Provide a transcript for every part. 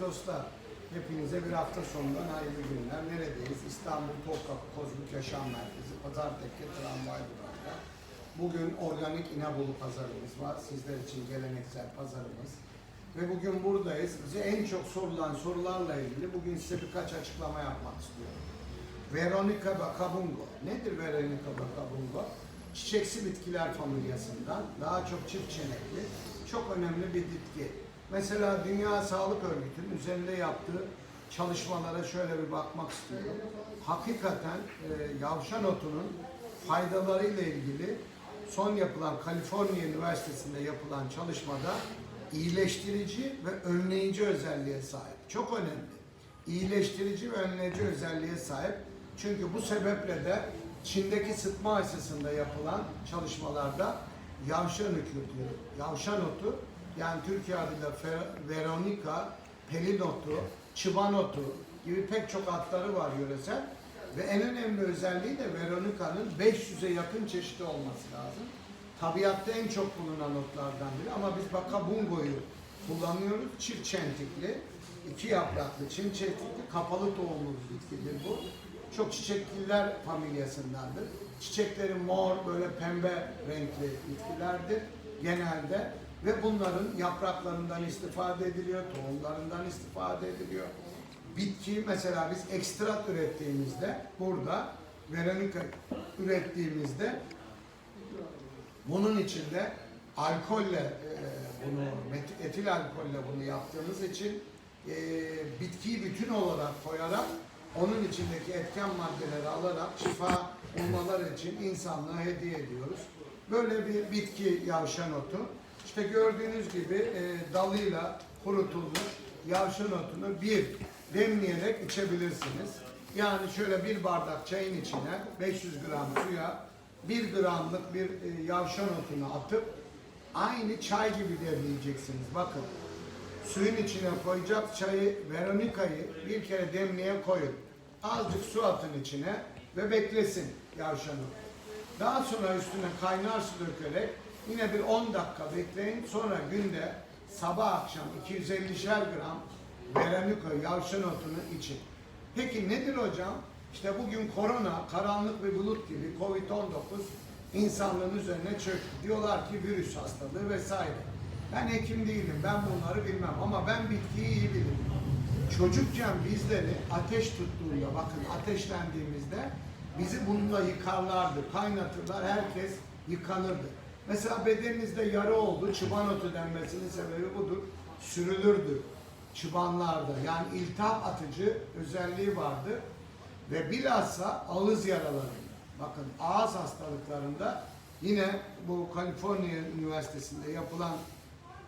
dostlar, hepinize bir hafta sonundan hayırlı günler. Neredeyiz? İstanbul Topkapı Kozmik Yaşam Merkezi, Pazartesi Tramvay Durağı'nda. Bugün organik İnebolu pazarımız var. Sizler için geleneksel pazarımız. Ve bugün buradayız. Bize en çok sorulan sorularla ilgili bugün size birkaç açıklama yapmak istiyorum. Veronica bacabungo. Nedir Veronica bacabungo? Çiçeksi bitkiler familyasından daha çok çift çenekli, çok önemli bir bitki. Mesela Dünya Sağlık Örgütü'nün üzerinde yaptığı çalışmalara şöyle bir bakmak istiyorum. Hakikaten e, yavşan otunun faydalarıyla ilgili son yapılan Kaliforniya Üniversitesi'nde yapılan çalışmada iyileştirici ve önleyici özelliğe sahip. Çok önemli. İyileştirici ve önleyici özelliğe sahip. Çünkü bu sebeple de Çin'deki sıtma aşısında yapılan çalışmalarda yavşan otu, yavşan otu yani Türkiye adıyla Veronica, pelin otu, çıban otu gibi pek çok adları var yöresel. Ve en önemli özelliği de Veronica'nın 500'e yakın çeşidi olması lazım. Tabiatta en çok bulunan otlardan biri ama biz Bakabungo'yu kullanıyoruz. Çift çentikli, iki yapraklı, çift çentikli, kapalı tohumlu bitkidir bu. Çok çiçekliler familyasındandır. Çiçekleri mor, böyle pembe renkli bitkilerdir genelde. Ve bunların yapraklarından istifade ediliyor, tohumlarından istifade ediliyor. Bitki mesela biz ekstrat ürettiğimizde burada Veronica ürettiğimizde bunun içinde alkolle e, bunu etil alkolle bunu yaptığımız için e, bitkiyi bütün olarak koyarak onun içindeki etken maddeleri alarak şifa bulmaları için insanlığa hediye ediyoruz. Böyle bir bitki yavşan otu. İşte gördüğünüz gibi e, dalıyla kurutulmuş yavşan otunu bir demleyerek içebilirsiniz. Yani şöyle bir bardak çayın içine 500 gram suya 1 gramlık bir e, yavşan otunu atıp aynı çay gibi demleyeceksiniz. Bakın suyun içine koyacak çayı Veronica'yı bir kere demliğe koyun. Azıcık su atın içine ve beklesin yavşanı. Daha sonra üstüne kaynar su dökerek yine bir 10 dakika bekleyin. Sonra günde sabah akşam 250'şer gram Veronica yavşan otunu için. Peki nedir hocam? İşte bugün korona, karanlık bir bulut gibi Covid-19 insanlığın üzerine çöktü. Diyorlar ki virüs hastalığı vesaire. Ben hekim değilim, ben bunları bilmem ama ben bitkiyi iyi bilirim. Çocukken bizleri ateş tuttuğunda, bakın ateşlendiğimizde bizi bununla yıkarlardı, kaynatırlar, herkes yıkanırdı. Mesela bedeninizde yara oldu, çıban otu denmesinin sebebi budur. Sürülürdü çıbanlarda. Yani iltihap atıcı özelliği vardı. Ve bilhassa ağız yaralarında. Bakın ağız hastalıklarında yine bu Kaliforniya Üniversitesi'nde yapılan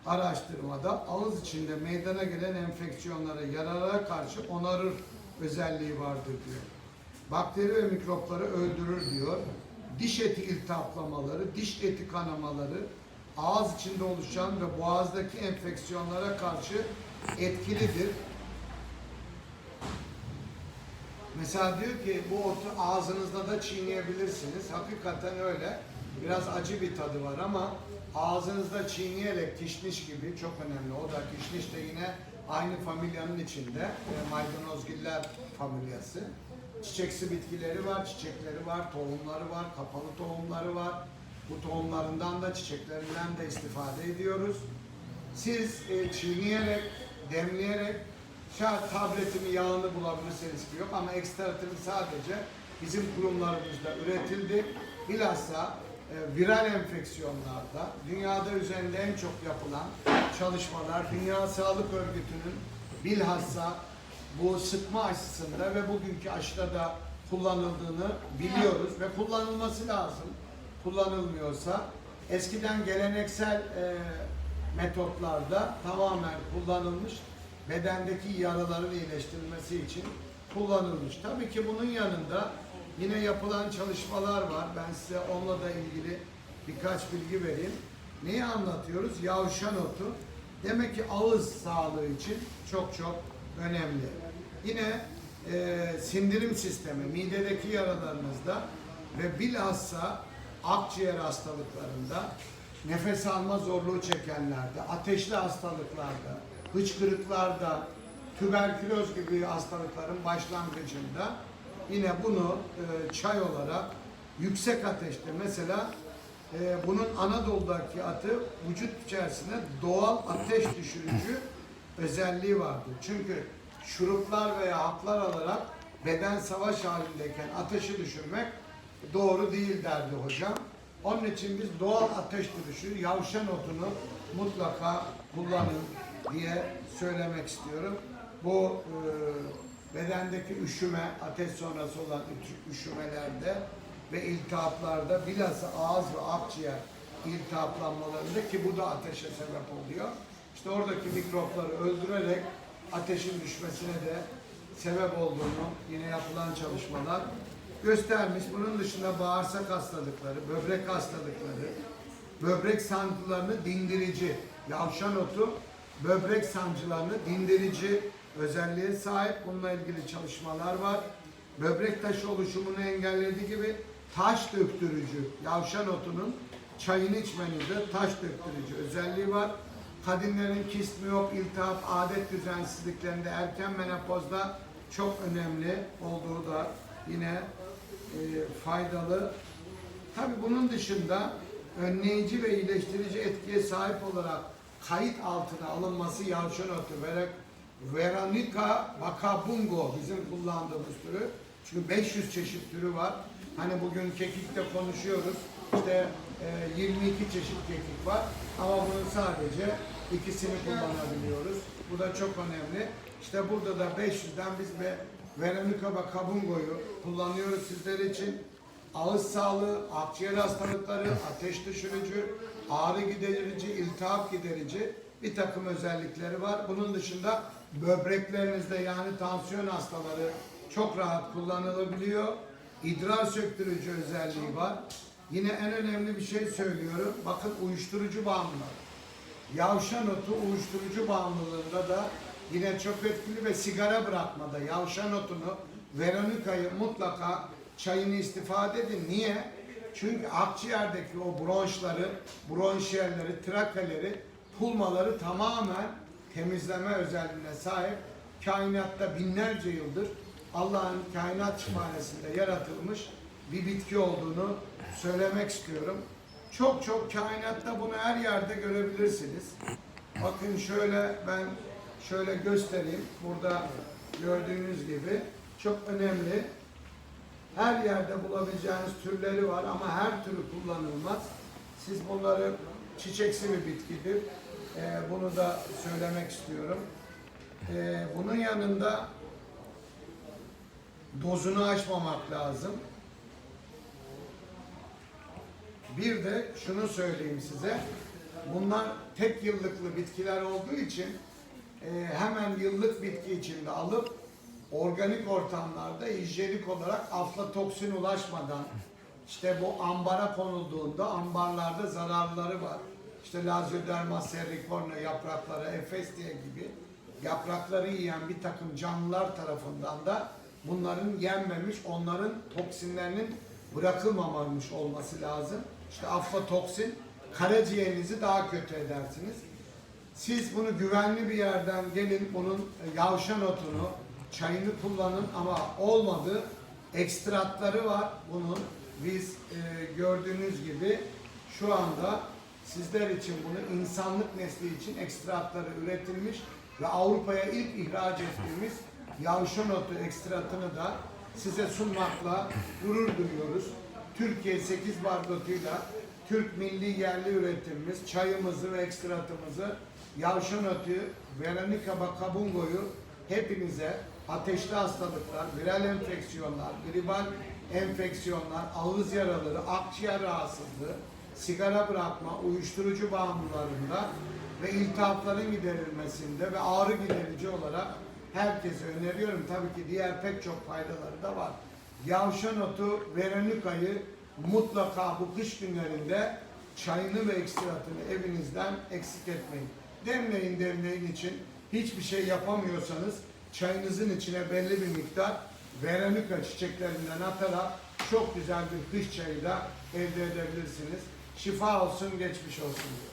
araştırmada ağız içinde meydana gelen enfeksiyonlara, yaralara karşı onarır özelliği vardır diyor. Bakteri ve mikropları öldürür diyor. Diş eti iltihaplamaları, diş eti kanamaları, ağız içinde oluşan ve boğazdaki enfeksiyonlara karşı etkilidir. Mesela diyor ki bu otu ağzınızda da çiğneyebilirsiniz. Hakikaten öyle. Biraz acı bir tadı var ama ağzınızda çiğneyerek kişniş gibi çok önemli. O da kişniş de yine aynı familyanın içinde. E, maydanozgiller familyası. Çiçeksi bitkileri var, çiçekleri var, tohumları var, kapalı tohumları var. Bu tohumlarından da çiçeklerinden de istifade ediyoruz. Siz e, çiğneyerek, demleyerek şayet tabletini, yağını bulabilirseniz ki yok ama ekstratını sadece bizim kurumlarımızda üretildi. Bilhassa e, viral enfeksiyonlarda dünyada üzerinde en çok yapılan çalışmalar Dünya Sağlık Örgütü'nün bilhassa bu sıkma aşısında ve bugünkü aşıda da kullanıldığını biliyoruz ve kullanılması lazım. Kullanılmıyorsa eskiden geleneksel e, metotlarda tamamen kullanılmış bedendeki yaraların iyileştirilmesi için kullanılmış. Tabii ki bunun yanında yine yapılan çalışmalar var. Ben size onunla da ilgili birkaç bilgi vereyim. Neyi anlatıyoruz? Yavşan otu. Demek ki ağız sağlığı için çok çok önemli. Yine e, sindirim sistemi, midedeki yaralarınızda ve bilhassa akciğer hastalıklarında, nefes alma zorluğu çekenlerde, ateşli hastalıklarda, hıçkırıklarda, tüberküloz gibi hastalıkların başlangıcında yine bunu e, çay olarak yüksek ateşte mesela e, bunun Anadolu'daki adı vücut içerisinde doğal ateş düşürücü özelliği vardır. Çünkü şuruplar veya haplar alarak beden savaş halindeyken ateşi düşürmek doğru değil derdi hocam. Onun için biz doğal ateş düşürücü yavşan otunu mutlaka kullanın diye söylemek istiyorum. Bu e, bedendeki üşüme, ateş sonrası olan üşümelerde ve iltihaplarda bilhassa ağız ve akciğer iltihaplanmalarında ki bu da ateşe sebep oluyor. İşte oradaki mikropları öldürerek ateşin düşmesine de sebep olduğunu yine yapılan çalışmalar göstermiş. Bunun dışında bağırsak hastalıkları, böbrek hastalıkları, böbrek sancılarını dindirici, yavşan otu böbrek sancılarını dindirici özelliğe sahip. Bununla ilgili çalışmalar var. Böbrek taşı oluşumunu engellediği gibi taş döktürücü, yavşan otunun çayını içmenizde taş döktürücü özelliği var. Kadınların kist, miyop, iltihap, adet düzensizliklerinde erken menopozda çok önemli olduğu da yine e, faydalı. Tabii bunun dışında önleyici ve iyileştirici etkiye sahip olarak kayıt altına alınması yavşan otu ve Veronica vacabungo bizim kullandığımız türü. Çünkü 500 çeşit türü var. Hani bugün kekikte konuşuyoruz. İşte e, 22 çeşit kekik var. Ama bunun sadece ikisini kullanabiliyoruz. Bu da çok önemli. İşte burada da 500'den biz ve Veronica vacabungo'yu kullanıyoruz sizler için ağız sağlığı, akciğer hastalıkları, ateş düşürücü, ağrı giderici, iltihap giderici bir takım özellikleri var. Bunun dışında böbreklerinizde yani tansiyon hastaları çok rahat kullanılabiliyor. İdrar söktürücü özelliği var. Yine en önemli bir şey söylüyorum. Bakın uyuşturucu bağımlıları. Yavşan otu uyuşturucu bağımlılığında da yine çok etkili ve sigara bırakmada yavşan otunu Veronica'yı mutlaka çayını istifade edin. Niye? Çünkü akciğerdeki o bronşları, bronşiyerleri, trakeleri, pulmaları tamamen temizleme özelliğine sahip. Kainatta binlerce yıldır Allah'ın kainat kütüphanesinde yaratılmış bir bitki olduğunu söylemek istiyorum. Çok çok kainatta bunu her yerde görebilirsiniz. Bakın şöyle ben şöyle göstereyim. Burada gördüğünüz gibi çok önemli. Her yerde bulabileceğiniz türleri var ama her türü kullanılmaz. Siz bunları çiçeksi bir bitkidir. Ee, bunu da söylemek istiyorum. Ee, bunun yanında dozunu aşmamak lazım. Bir de şunu söyleyeyim size. Bunlar tek yıllıklı bitkiler olduğu için e, hemen yıllık bitki içinde alıp organik ortamlarda hijyenik olarak aflatoksin ulaşmadan işte bu ambara konulduğunda ambarlarda zararları var. İşte Lazioderma sericornia yaprakları, Efestia gibi yaprakları yiyen bir takım canlılar tarafından da bunların yenmemiş, onların toksinlerinin bırakılmamış olması lazım. İşte aflatoksin karaciğerinizi daha kötü edersiniz. Siz bunu güvenli bir yerden gelin bunun yavşan otunu, çayını kullanın ama olmadı. Ekstratları var bunun. Biz e, gördüğünüz gibi şu anda sizler için bunu insanlık nesli için ekstratları üretilmiş ve Avrupa'ya ilk ihraç ettiğimiz yavşan otu ekstratını da size sunmakla gurur duyuyoruz. Türkiye 8 bardotuyla Türk milli yerli üretimimiz çayımızı ve ekstratımızı yavşan otu, Veronica Bacabungo'yu hepinize ateşli hastalıklar, viral enfeksiyonlar, gribal enfeksiyonlar, ağız yaraları, akciğer rahatsızlığı, sigara bırakma, uyuşturucu bağımlılarında ve iltihapların giderilmesinde ve ağrı giderici olarak herkese öneriyorum. Tabii ki diğer pek çok faydaları da var. Yavşan otu, Veronica'yı mutlaka bu kış günlerinde çayını ve ekstratını evinizden eksik etmeyin. Demleyin demleyin için hiçbir şey yapamıyorsanız çayınızın içine belli bir miktar Veronica çiçeklerinden atarak çok güzel bir kış çayı da elde edebilirsiniz. Şifa olsun, geçmiş olsun. diyorum.